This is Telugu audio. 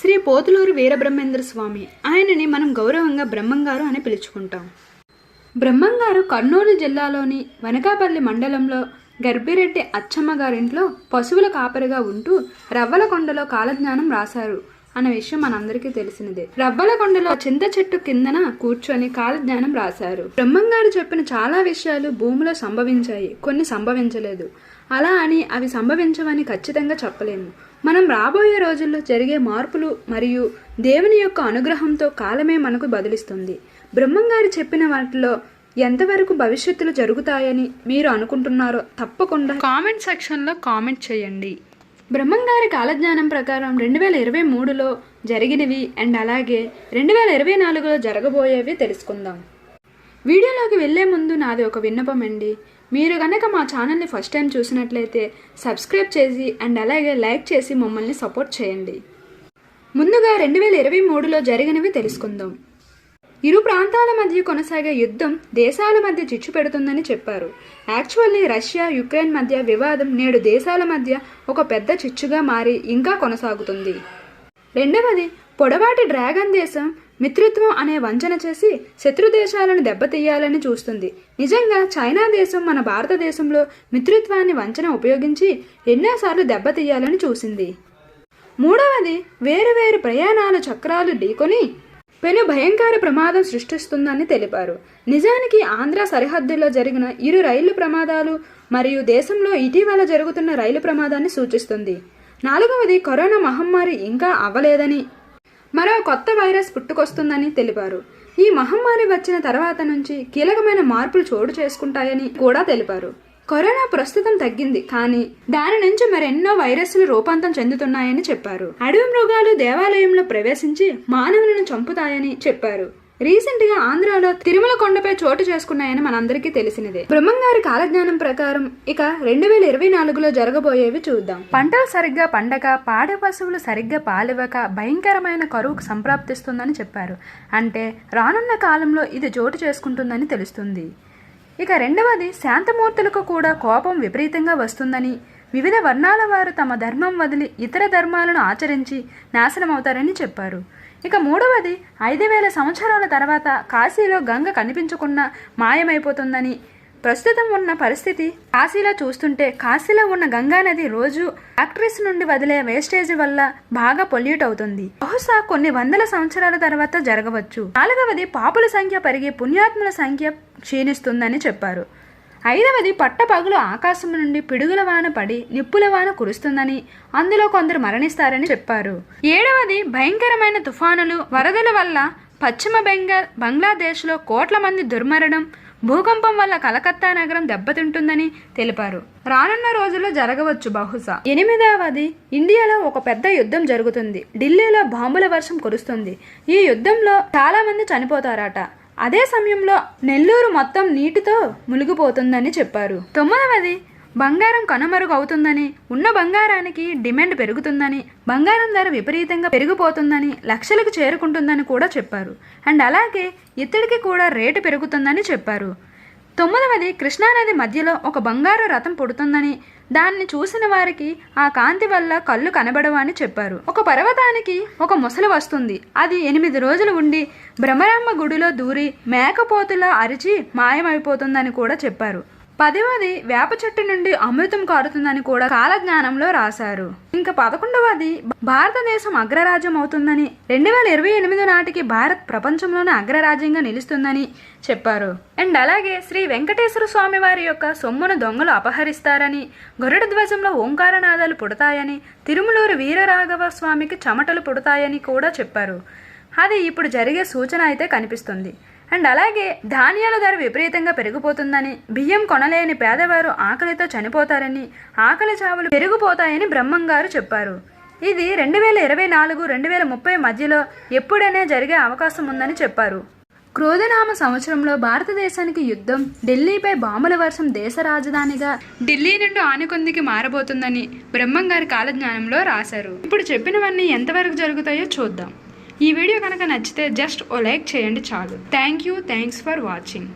శ్రీ పోతులూరు వీరబ్రహ్మేంద్ర స్వామి. ఆయనని మనం గౌరవంగా బ్రహ్మంగారు అని పిలుచుకుంటాం. బ్రహ్మంగారు కర్నూలు జిల్లాలోని వనకాపల్లి మండలంలో గర్భిరెడ్డి అచ్చమ్మ గారింట్లో పశువుల కాపరిగా ఉంటూ రవ్వలకొండలో కాలజ్ఞానం రాశారు అనే విషయం మనందరికీ తెలిసినదే. రవ్వలకొండలో చింత చెట్టు కిందన కూర్చొని కాలజ్ఞానం రాశారు. బ్రహ్మంగారు చెప్పిన చాలా విషయాలు భూమిలో సంభవించాయి. కొన్ని సంభవించలేదు. అలా అని అవి సంభవించవని ఖచ్చితంగా చెప్పలేము. మనం రాబోయే రోజుల్లో జరిగే మార్పులు మరియు దేవుని యొక్క అనుగ్రహంతో కాలమే మనకు బదిలిస్తుంది. బ్రహ్మంగారు చెప్పిన వాటిలో ఎంతవరకు భవిష్యత్తులో జరుగుతాయని మీరు అనుకుంటున్నారో తప్పకుండా కామెంట్ సెక్షన్లో కామెంట్ చేయండి. బ్రహ్మంగారి కాలజ్ఞానం ప్రకారం రెండు వేల ఇరవై మూడులో జరిగినవి అండ్ అలాగే రెండు వేల ఇరవై నాలుగులో జరగబోయేవి తెలుసుకుందాం. వీడియోలోకి వెళ్ళే ముందు నాది ఒక విన్నపం అండి. మీరు కనుక మా ఛానల్ని ఫస్ట్ టైం చూసినట్లయితే సబ్స్క్రైబ్ చేసి అండ్ అలాగే లైక్ చేసి మమ్మల్ని సపోర్ట్ చేయండి. ముందుగా రెండు వేల ఇరవై మూడులో జరిగినవి తెలుసుకుందాం. ఇరు ప్రాంతాల మధ్య కొనసాగే యుద్ధం దేశాల మధ్య చిచ్చు పెడుతుందని చెప్పారు. యాక్చువల్లీ రష్యా యుక్రెయిన్ మధ్య వివాదం నేడు దేశాల మధ్య ఒక పెద్ద చిచ్చుగా మారి ఇంకా కొనసాగుతుంది. రెండవది పొడవాటి డ్రాగన్ దేశం మిత్రత్వం అనే వంచన చేసి శత్రు దేశాలను దెబ్బతీయాలని చూస్తుంది. నిజంగా చైనా దేశం మన భారతదేశంలో మిత్రత్వాన్ని వంచన ఉపయోగించి ఎన్నోసార్లు దెబ్బతీయాలని చూసింది. మూడవది వేరు ప్రయాణాల చక్రాలు ఢీకొని పెను భయంకర ప్రమాదం సృష్టిస్తుందని తెలిపారు. నిజానికి ఆంధ్ర సరిహద్దుల్లో జరిగిన ఇరు రైలు ప్రమాదాలు మరియు దేశంలో ఇటీవల జరుగుతున్న రైలు ప్రమాదాన్ని సూచిస్తుంది. నాలుగవది కరోనా మహమ్మారి ఇంకా అవ్వలేదని మరో కొత్త వైరస్ పుట్టుకొస్తుందని తెలిపారు. ఈ మహమ్మారి వచ్చిన తర్వాత నుంచి కీలకమైన మార్పులు చోటు చేసుకుంటాయని కూడా తెలిపారు. కరోనా ప్రస్తుతం తగ్గింది కానీ దాని నుంచి మరెన్నో వైరస్లు రూపాంతం చెందుతున్నాయని చెప్పారు. అడవి మృగాలు దేవాలయంలో ప్రవేశించి మానవులను చంపుతాయని చెప్పారు. రీసెంట్గా ఆంధ్రాలో తిరుమల కొండపై చోటు చేసుకున్నాయని మనందరికీ తెలిసినదే. బ్రహ్మంగారి కాలజ్ఞానం ప్రకారం ఇక రెండు వేల ఇరవై నాలుగులో జరగబోయేవి చూద్దాం. పంటలు సరిగ్గా పండక పాడి పశువులు సరిగ్గా పాలివ్వక భయంకరమైన కరువుకు సంప్రాప్తిస్తుందని చెప్పారు. అంటే రానున్న కాలంలో ఇది చోటు చేసుకుంటుందని తెలుస్తుంది. ఇక రెండవది శాంతమూర్తులకు కూడా కోపం విపరీతంగా వస్తుందని వివిధ వర్ణాల వారు తమ ధర్మం వదిలి ఇతర ధర్మాలను ఆచరించి నాశనమవుతారని చెప్పారు. ఇక మూడవది ఐదు వేల సంవత్సరాల తర్వాత కాశీలో గంగ కనిపించకుండా మాయమైపోతుందని. ప్రస్తుతం ఉన్న పరిస్థితి కాశీలో చూస్తుంటే కాశీలో ఉన్న గంగా నది రోజు ఫ్యాక్టరీస్ నుండి వదిలే వేస్టేజ్ వల్ల బాగా పొల్యూట్ అవుతుంది. బహుశా కొన్ని వందల సంవత్సరాల తర్వాత జరగవచ్చు. నాలుగవది పాపుల సంఖ్య పెరిగి పుణ్యాత్ముల సంఖ్య క్షీణిస్తుందని చెప్పారు. ఐదవది పట్టపగులు ఆకాశం నుండి పిడుగుల వాన పడి నిప్పుల వాన కురుస్తుందని అందులో కొందరు మరణిస్తారని చెప్పారు. ఏడవది భయంకరమైన తుఫానులు వరదల వల్ల పశ్చిమ బెంగాల్ బంగ్లాదేశ్లో కోట్ల మంది దుర్మరణం భూకంపం వల్ల కలకత్తా నగరం దెబ్బతింటుందని తెలిపారు. రానున్న రోజుల్లో జరగవచ్చు బహుశా. ఎనిమిదవది ఇండియాలో ఒక పెద్ద యుద్ధం జరుగుతుంది. ఢిల్లీలో బాంబుల వర్షం కురుస్తుంది. ఈ యుద్ధంలో చాలా మంది చనిపోతారట. అదే సమయంలో నెల్లూరు మొత్తం నీటితో మునిగిపోతుందని చెప్పారు. తొమ్మిదవది బంగారం కనుమరుగు అవుతుందని ఉన్న బంగారానికి డిమాండ్ పెరుగుతుందని బంగారం ధర విపరీతంగా పెరిగిపోతుందని లక్షలకు చేరుకుంటుందని కూడా చెప్పారు. అండ్ అలాగే ఇత్తడికి కూడా రేటు పెరుగుతుందని చెప్పారు. తొమ్మిదవది కృష్ణానది మధ్యలో ఒక బంగారు రథం పుడుతుందని దాన్ని చూసిన వారికి ఆ కాంతి వల్ల కళ్ళు కనబడవని చెప్పారు. ఒక పర్వతానికి ఒక ముసలి వస్తుంది. అది ఎనిమిది రోజులు ఉండి భ్రమరామ్మ గుడిలో దూరి మేకపోతులా అరిచి మాయమైపోతుందని కూడా చెప్పారు. పదవది వేప చెట్టు నుండి అమృతం కారుతుందని కూడా కాలజ్ఞానంలో రాశారు. ఇంకా పదకొండవది భారతదేశం అగ్రరాజ్యం అవుతుందని రెండు వేల ఇరవై ఎనిమిది నాటికి భారత్ ప్రపంచంలోనే అగ్రరాజ్యంగా నిలుస్తుందని చెప్పారు. అండ్ అలాగే శ్రీ వెంకటేశ్వర స్వామి వారి యొక్క సొమ్మును దొంగలు అపహరిస్తారని గరుడ ధ్వజంలో ఓంకారనాదాలు పుడతాయని తిరుమలూరు వీరరాఘవ స్వామికి చెమటలు పుడతాయని కూడా చెప్పారు. అది ఇప్పుడు జరిగే సూచన అయితే కనిపిస్తుంది. అండ్ అలాగే ధాన్యాల ధర విపరీతంగా పెరిగిపోతుందని బియ్యం కొనలేని పేదవారు ఆకలితో చనిపోతారని ఆకలి చావులు పెరిగిపోతాయని బ్రహ్మంగారు చెప్పారు. ఇది రెండు వేల ఇరవై నాలుగు రెండు వేల ముప్పై మధ్యలో ఎప్పుడైనా జరిగే అవకాశం ఉందని చెప్పారు. క్రోధనామ సంవత్సరంలో భారతదేశానికి యుద్ధం ఢిల్లీపై బాంబుల వర్షం దేశ రాజధానిగా ఢిల్లీ నుండి ఆనుకొందికి మారబోతుందని బ్రహ్మంగారి కాలజ్ఞానంలో రాశారు. ఇప్పుడు చెప్పినవన్నీ ఎంతవరకు జరుగుతాయో చూద్దాం. ఈ వీడియో కనుక నచ్చితే జస్ట్ ఓ లైక్ చేయండి చాలు. Thank you thanks for watching